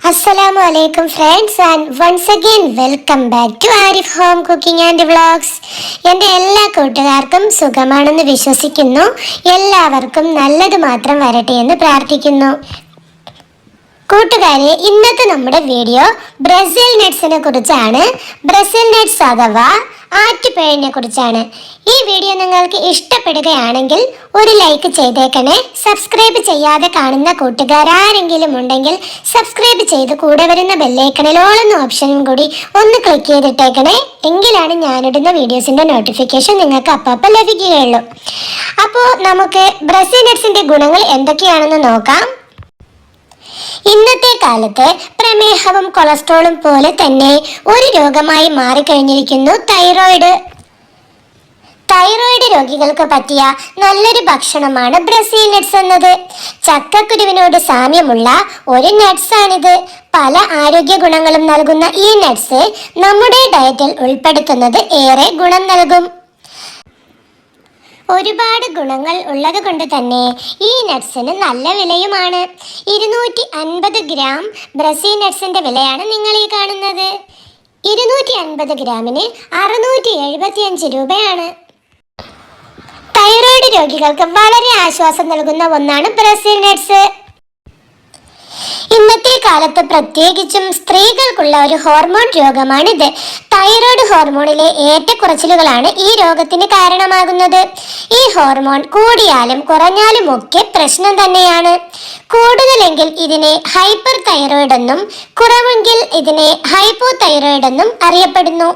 അസ്സലാമു അലൈക്കും friends and once again welcome back to Arif home cooking and vlogs എന്റെ എല്ലാ കൂട്ടുകാർക്കും സുഖമാണെന്ന് വിശ്വസിക്കുന്നു. എല്ലാവർക്കും നല്ലത് മാത്രം വരട്ടെ എന്ന് പ്രാർത്ഥിക്കുന്നു. കൂട്ടുകാരെ ഇന്നത്തെ നമ്മുടെ വീഡിയോ ബ്രസീൽ നട്ട്സിനെ കുറിച്ചാണ്. ബ്രസീൽ നട്ട്സ് അഥവാ ആറ്റുപഴനെ കുറിച്ചാണ്. ഈ വീഡിയോ നിങ്ങൾക്ക് ഇഷ്ടപ്പെടുകയാണെങ്കിൽ ഒരു ലൈക്ക് ചെയ്തേക്കണേ. സബ്സ്ക്രൈബ് ചെയ്യാതെ കാണുന്ന കൂട്ടുകാരാരെങ്കിലും ഉണ്ടെങ്കിൽ സബ്സ്ക്രൈബ് ചെയ്ത് കൂടെ വരുന്ന ബെല്ലൈക്കണിൽ ഓളെന്ന ഓപ്ഷനും കൂടി ഒന്ന് ക്ലിക്ക് ചെയ്തിട്ടേക്കണേ. എങ്കിലാണ് ഞാനിടുന്ന വീഡിയോസിന്റെ നോട്ടിഫിക്കേഷൻ നിങ്ങൾക്ക് അപ്പം ലഭിക്കുകയുള്ളൂ. അപ്പോൾ നമുക്ക് ബ്രസീൽ നട്ട്സിന്റെ ഗുണങ്ങൾ എന്തൊക്കെയാണെന്ന് നോക്കാം. ഇന്നത്തെ കാലത്ത് പ്രമേഹവും കൊളസ്ട്രോളും പോലെ തന്നെ ഒരു രോഗമായി മാറിക്കഴിഞ്ഞിരിക്കുന്നു തൈറോയിഡ്. തൈറോയിഡ് രോഗികൾക്ക് പറ്റിയ നല്ലൊരു ഭക്ഷണമാണ് ബ്രസീൽ നട്ട്സ് എന്നത്. ചക്കക്കുരുവിനോട് സാമ്യമുള്ള ഒരു നട്ട്സ് ആണിത്. പല ആരോഗ്യ ഗുണങ്ങളും നൽകുന്ന ഈ നട്ട്സ് നമ്മുടെ ഡയറ്റിൽ ഉൾപ്പെടുത്തുന്നത് ഏറെ ഗുണം നൽകും. ഒരുപാട് ഗുണങ്ങൾ ഉള്ളത് കൊണ്ട് തന്നെ ഈ നട്ട്സിന് നല്ല വിലയുമാണ്. ഇരുന്നൂറ്റി അൻപത് ഗ്രാം ബ്രസീൽ നട്ട്സിന്റെ വിലയാണ് നിങ്ങൾ ഈ കാണുന്നത്. ഇരുന്നൂറ്റി അൻപത് ഗ്രാമിന് അറുന്നൂറ്റി എഴുപത്തി അഞ്ച് രൂപയാണ്. തൈറോയ്ഡ് രോഗികൾക്ക് വളരെ ആശ്വാസം നൽകുന്ന ഒന്നാണ് ബ്രസീൽ നട്ട്സ്. ഇന്നത്തെ കാലത്ത് പ്രത്യേകിച്ചും സ്ത്രീകൾക്കുള്ള ഒരു ഹോർമോൺ രോഗമാണിത്. തൈറോയ്ഡ് ഹോർമോണിലെ ഏറ്റക്കുറച്ചിലുകളാണ് ഈ രോഗത്തിന് കാരണമാകുന്നത്. ഈ ഹോർമോൺ കൂടിയാലും കുറഞ്ഞാലും ഒക്കെ പ്രശ്നം തന്നെയാണ്. കൂടുതലെങ്കിൽ ഇതിനെ ഹൈപ്പർ തൈറോയിഡ് എന്നും കുറവെങ്കിൽ ഇതിനെ ഹൈപ്പോ തൈറോയിഡ് എന്നും അറിയപ്പെടുന്നു.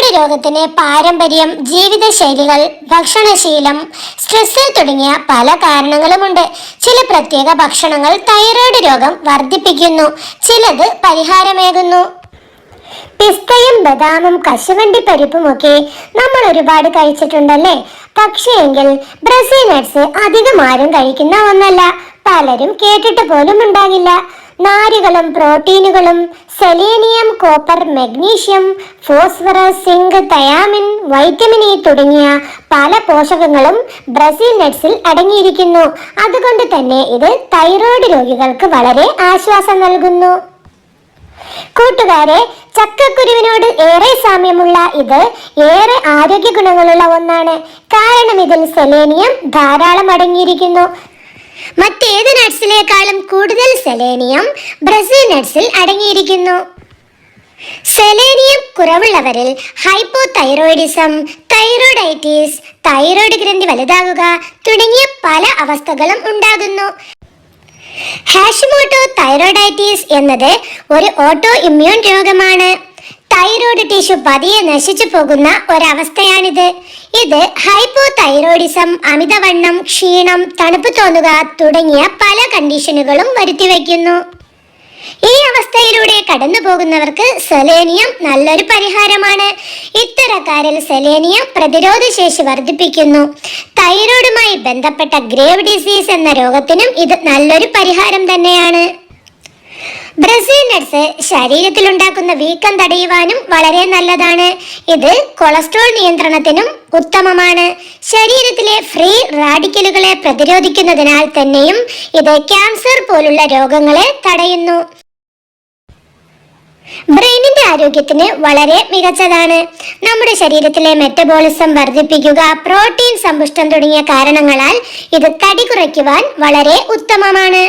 തൈറോയ്ഡ് രോഗത്തിന് പാരമ്പര്യം ജീവിതശൈലികൾ ഭക്ഷണശീലം സ്ട്രെസ് തുടങ്ങിയ പല കാരണങ്ങളുമുണ്ട്. ചില പ്രത്യേക ഭക്ഷണങ്ങൾ തൈറോയ്ഡ് രോഗം വർദ്ധിപ്പിക്കുന്നു. ചിലത് പരിഹാരമേകുന്നു. പിസ്തയും ബദാമും കശുവണ്ടി പരിപ്പുമൊക്കെ നമ്മൾ ഒരുപാട് കഴിച്ചിട്ടുണ്ടല്ലേ? പക്ഷേയെങ്കിൽ ബ്രസീൽ നട്ട്സ് അധികം ആരും കഴിക്കുന്ന ഒന്നല്ല. പലരും കേട്ടിട്ട് പോലും ഉണ്ടാകില്ല. നാരുകളും പ്രോട്ടീനുകളും selenium copper magnesium phosphorus zinc thiamine vitamin E തുടങ്ങിയ പല പോഷകങ്ങളും ബ്രസീൽ നട്ട്സിൽ അടങ്ങിയിരിക്കുന്നു. അതുകൊണ്ട് തന്നെ ഇത് തൈറോയ്ഡ് രോഗികൾക്ക് വളരെ ആശ്വാസം നൽകുന്നു. കൂട്ടുകാരെ ചക്കക്കുരുവിനോട് ഏറെ സാമ്യമുള്ള ഇത് ഏറെ ആരോഗ്യ ഗുണങ്ങളുള്ള ഒന്നാണ്. കാരണം ഇതിൽ സെലേനിയം ധാരാളം അടങ്ങിയിരിക്കുന്നു. മറ്റേത് നട്ട്സിനേക്കാളും കൂടുതൽ സെലേനിയം ബ്രസീൽ നട്ട്സിൽ അടങ്ങിയിരിക്കുന്നു. സെലേനിയം കുറവുള്ളവരിൽ ഹൈപ്പോ തൈറോയിഡിസം തൈറോയിഡൈറ്റിസ് തൈറോയിഡ് ഗ്രന്ഥി വലുതാകുക തുടങ്ങിയ പല അവസ്ഥകളും ഉണ്ടാകുന്നു. ഹാഷിമോട്ടോ തൈറോയിഡൈറ്റിസ് എന്നത് ഒരു ഓട്ടോ ഇമ്മ്യൂൺ രോഗമാണ്. ടിഷ്യൂ പതിയെ നശിച്ചു പോകുന്ന ഒരവസ്ഥയാണിത്. ഇത് ഹൈപ്പോ തൈറോയിഡിസം അമിതവണ്ണം ക്ഷീണം തണുപ്പ് തോന്നുക തുടങ്ങിയ പല കണ്ടീഷനുകളും വരുത്തിവെക്കുന്നു ഈ അവസ്ഥയിലൂടെ കടന്നു പോകുന്നവർക്ക് സെലേനിയം നല്ലൊരു പരിഹാരമാണ്. ഇത്തരക്കാരിൽ സെലേനിയം പ്രതിരോധ ശേഷി വർദ്ധിപ്പിക്കുന്നു. തൈറോയിഡുമായി ബന്ധപ്പെട്ട ഗ്രേവ് ഡിസീസ് എന്ന രോഗത്തിനും ഇത് നല്ലൊരു പരിഹാരം തന്നെയാണ്. ബ്രസീൽ നട്ട്സ് ശരീരത്തിലുണ്ടാക്കുന്ന വീക്കം തടയുവാനും വളരെ നല്ലതാണ്. ഇത് കൊളസ്ട്രോൾ നിയന്ത്രണത്തിനും ഉത്തമമാണ്. ശരീരത്തിലെ ഫ്രീ റാഡിക്കലുകളെ പ്രതിരോധിക്കുന്നതിനാൽ തന്നെയും ഇത് ക്യാൻസർ പോലുള്ള രോഗങ്ങളെ തടയുന്നു. ബ്രെയിനിന്റെ ആരോഗ്യത്തിന് വളരെ മികച്ചതാണ്. നമ്മുടെ ശരീരത്തിലെ മെറ്റബോളിസം വർദ്ധിപ്പിക്കുക പ്രോട്ടീൻ സമ്പുഷ്ടം തുടങ്ങിയ കാരണങ്ങളാൽ ഇത് തടി കുറയ്ക്കുവാൻ വളരെ ഉത്തമമാണ്.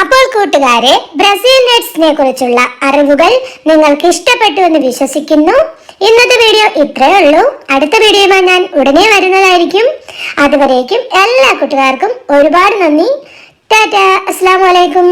അപ്പോൾ കൂട്ടുകാരെ ബ്രസീൽ നട്ട്സിനെ കുറിച്ചുള്ള അറിവുകൾ നിങ്ങൾക്ക് ഇഷ്ടപ്പെട്ടു എന്ന് വിശ്വസിക്കുന്നു. ഇന്നത്തെ വീഡിയോ ഇത്രയേ ഉള്ളൂ. അടുത്ത വീഡിയോയുമായി ഞാൻ ഉടനെ വരുന്നതായിരിക്കും. അതുവരേക്കും എല്ലാ കൂട്ടുകാർക്കും ഒരുപാട് നന്ദി. ടാറ്റ. അസ്സാം വലൈക്കും